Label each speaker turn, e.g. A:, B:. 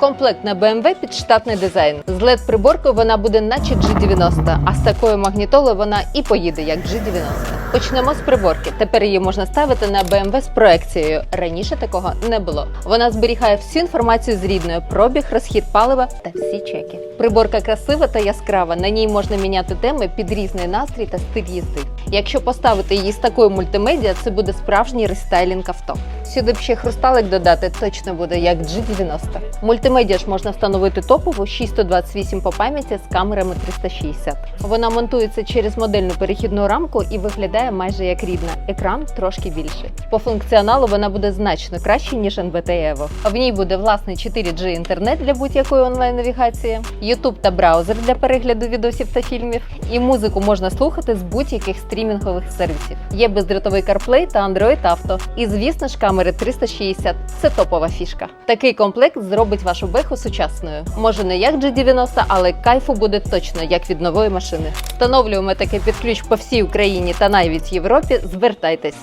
A: Комплект на BMW під штатний дизайн. З led приборкою вона буде наче G90, а з такою магнітолою вона і поїде як G90. Почнемо з приборки. Тепер її можна ставити на BMW з проекцією. Раніше такого не було. Вона зберігає всю інформацію з рідною пробіг, розхід палива та всі чеки. Приборка красива та яскрава. На ній можна міняти теми під різний настрій та стиль їзди. Якщо поставити її з такою мультимедіа, це буде справжній рестайлінг авто. Сюди б ще хрусталик додати точно буде як G90. Мультимедіа ж можна встановити топову 6128 по пам'яті з камерами 360. Вона монтується через модельну перехідну рамку і виглядає майже як рідна. Екран трошки більший. По функціоналу вона буде значно краще ніж NBT Evo. В ній буде власний 4G інтернет для будь-якої онлайн-навігації, YouTube та браузер для перегляду відосів та фільмів. І музику можна слухати з будь-яких стрімінгових сервісів. Є бездротовий CarPlay та Android Auto. І звісно ж, камери 360 – це топова фішка. Такий комплект зробить вашу беху сучасною. Може не як G90, але кайфу буде точно як від нової машини. Встановлюємо таке під ключ по всій Україні та навіть Європі. Звертайтесь.